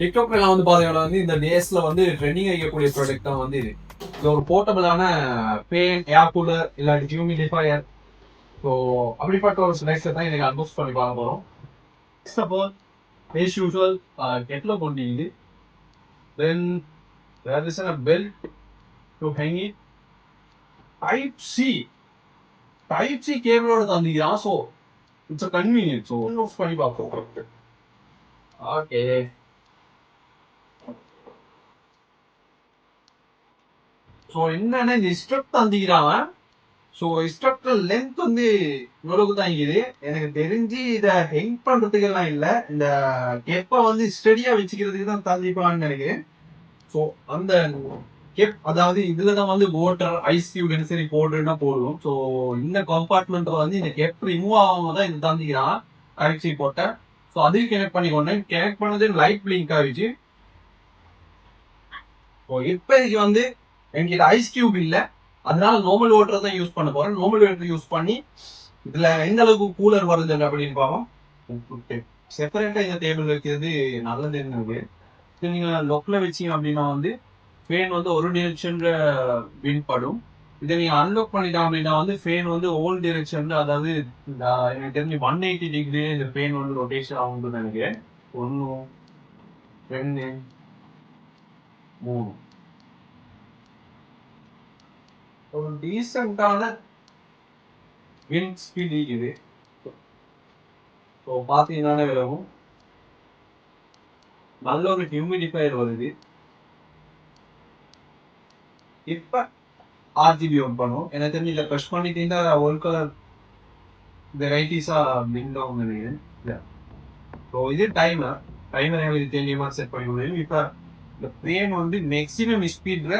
டிக்டாக்ல வந்து பாத்தீங்கன்னா வந்து இந்த டேஸ்ல வந்து ட்ரெண்டிங் ஆகக்கூடிய ப்ராடக்ட் தான் வந்து இது. இது ஒரு போர்ட்டபிளான ஃபேன் ஏர் கூலர் இல்லாட்டி ஹியூமிடிஃபயர் ஸோ அப்படிப்பட்ட ஒரு ஸ்நாக்ஸை தான் எனக்கு அன்போஸ் பண்ணி பார்க்க போகிறோம் first of all as kettle கொண்டு இது then there is a belt to hang it type C type C கேபிளோட தந்தீங்கன்னா so it's a convenience so பண்ணி பார்ப்போம். ஓகே ஸோ என்னன்னா இந்த இன்ஸ்ட்ரக்ட் தந்திக்கிறான். ஸோ இன்ஸ்ட்ரக்டர் லென்த் வந்து இவ்வளவு தான் இருக்குது. எனக்கு தெரிஞ்சு இதை ஹெங் பண்ணுறதுக்கெல்லாம் இல்லை. இந்த கெப்பை வந்து ஸ்டெடியாக வச்சுக்கிறதுக்கு தான் தந்திப்பான்னு நினைக்கிறேன். ஸோ அந்த கெப் அதாவது இதில் தான் வந்து வாட்டர் ஐஸ் கியூப் சரி போடுறதுனா போடுவோம் ஸோ இந்த கம்பார்ட்மெண்ட்டில் வந்து இந்த கெப் ரிமூவ் ஆகாம தான் இது தந்திக்கிறான். கரெக்சி போட்டேன் ஸோ அதையும் கனெக்ட் பண்ணிக்கொண்டேன். கனெக்ட் பண்ணது லைட் பிளிங்க் ஆகிடுச்சு ஸோ இப்போதைக்கு வந்து என்கிட்ட ஐஸ் கியூப் இல்லை. அதனால நார்மல் வாட்டர் தான் யூஸ் பண்ண போறேன். நார்மல் வாட்டர் யூஸ் பண்ணி இதுல எந்த அளவுக்கு கூலர் வருது அப்படின்னு பார்ப்போம் செப்பரேட்டா இந்த டேபிள் வைக்கிறது நல்லது என்னது? நீங்க லொக்கில் வச்சீங்க அப்படின்னா வந்து ஃபேன் வந்து ஒரு டிரெக்ஷன்ல வின் படும். இதை நீங்க அன்லாக் பண்ணிட்டோம் அப்படின்னா வந்து ஃபேன் வந்து ஓல் டிரெக்ஷன்ல அதாவது எனக்கு தெரிஞ்சு ஒன் எயிட்டி டிகிரி இந்த ஃபேன் வந்து ரொட்டேஷன் ஆகும்னு நினைக்கிறேன். ஒன்று ரெண்டு மூணு. ஒரு டீசெண்டான விண்ட் ஸ்பீட் இருக்குது. ஸோ பார்த்தீங்கன்னா விலகும். நல்ல ஒரு ஹியூமிடிஃபயர் வருது. இப்போ ஆர்ஜிபி ஒன் பண்ணும். எனக்கு தெரிஞ்சு இதில் ப்ரெஷ் பண்ணிட்டீங்கன்னா ஒரு கலர் வெரைட்டிஸாக பிங்க் ஆகும் நினைக்கிறேன். ஸோ இது டைமர் டைமர் எங்களுக்கு தெரியுமா? செட் பண்ணி முடியும் இப்போ இந்த ப்ளேன் வந்து மேக்ஸிமம் ஸ்பீடில்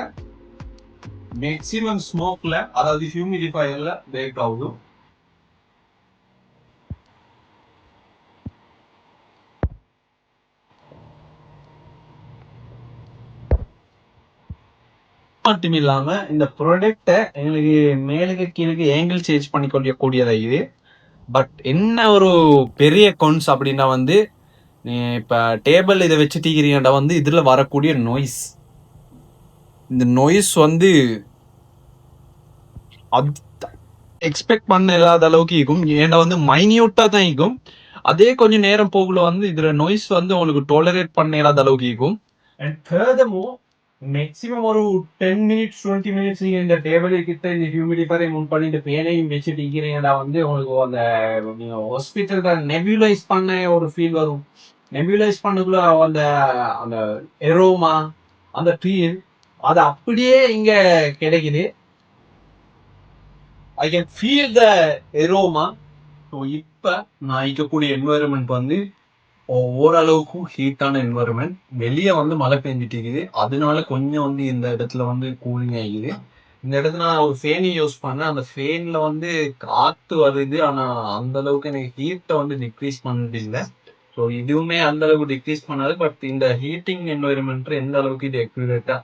மேக்ஸிமம் ஸ்மோக்கில் அதாவது ஹியூமிடிஃபயர்ல பேக் ஆகுது மட்டும் இல்லாம இந்த ப்ராடக்ட்டை எங்களுக்கு மேலுக்கு கீழே ஏங்கிள் சேஞ்ச் பண்ணி கொள்ளக்கூடியதா இது. பட் என்ன ஒரு பெரிய கொன்ஸ் அப்படின்னா வந்து நீ டேபிள் இதை வச்சுட்டீங்கன்னா வந்து இதில் வரக்கூடிய நோய்ஸ் இந்த நொய்ஸ் வந்து எக்ஸ்பெக்ட் பண்ண இல்லாத அளவுக்கு இருக்கும் ஏன்னா வந்து மைன்யூட்டா தான் இருக்கும் அதே கொஞ்சம் நேரம் போகல வந்து இதுல நொய்ஸ் வந்து உங்களுக்கு டோலரேட் பண்ண இல்லாத அளவுக்கு இருக்கும் அண்ட் ஃபர்தமோ மேக்ஸிமம் ஒரு டென் மினிட்ஸ் டுவெண்ட்டி மினிட்ஸ் நீங்க இந்த டேபிள் கிட்ட இந்த ஹியூமிடிஃபரை முன் பண்ணிட்டு பேனையும் வச்சுட்டு இருக்கிறீங்கன்னா வந்து உங்களுக்கு அந்த ஹாஸ்பிட்டல் நெபியூலைஸ் பண்ண ஒரு ஃபீல் வரும். நெபியூலைஸ் பண்ணக்குள்ள அந்த அந்த எரோமா அந்த ஃபீல் அது அப்படியே இங்க கிடைக்குது. I can feel the aroma so இப்போ நான் இருக்கக்கூடிய என்வரன்மெண்ட் வந்து ஓரளவுக்கும் ஹீட்டான என்வரன்மெண்ட் வெளியே வந்து மழை பெஞ்சிட்டு இருக்குது அதனால கொஞ்சம் வந்து இந்த இடத்துல வந்து கூலிங் ஆகிக்குது இந்த இடத்துல நான் ஒரு ஃபேனை யூஸ் பண்ணேன். அந்த ஃபேனில் வந்து காற்று வருது. ஆனால் அந்த அளவுக்கு எனக்கு ஹீட்டை வந்து டிக்ரீஸ் பண்ணது இல்லை ஸோ இதுவுமே அந்த அளவுக்கு டிக்ரீஸ் பண்ணாது. பட் இந்த ஹீட்டிங் என்வரன்மெண்ட் எந்த அளவுக்கு இது எக்யூரேட்டாக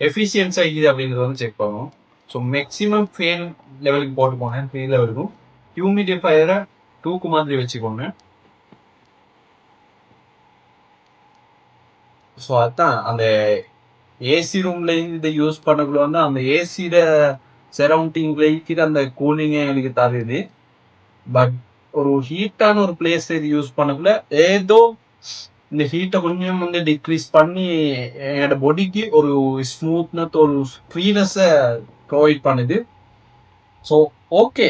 எஃபிஷியன்ஸ் ஆகிக்குது அப்படின்றத வந்து செக் பண்ணுவோம் ஸோ மேக்ஸிமம் ஃபேன் லெவலுக்கு போட்டு போனேன் ஃபேன் லெவலுக்கும் ஹியூமிடிஃபையரை டூக்கு மாதிரி வச்சுக்கோங்க ஸோ அதான் அந்த ஏசி ரூம்ல இதை யூஸ் பண்ணக்குள்ள வந்து அந்த ஏசியில சரௌண்டிங்ல இருக்கிற அந்த கூலிங்கை எனக்கு தருது பட் ஒரு ஹீட்டான ஒரு பிளேஸ் இது யூஸ் பண்ணக்குள்ள ஏதோ இந்த ஹீட்டை கொஞ்சம் வந்து டிக்ரீஸ் பண்ணி என்னோட பாடிக்கு ஒரு ஸ்மூத்னஸ் ஒரு ஃப்ரீனஸை ப்ரொவைட் பண்ணுது. So okay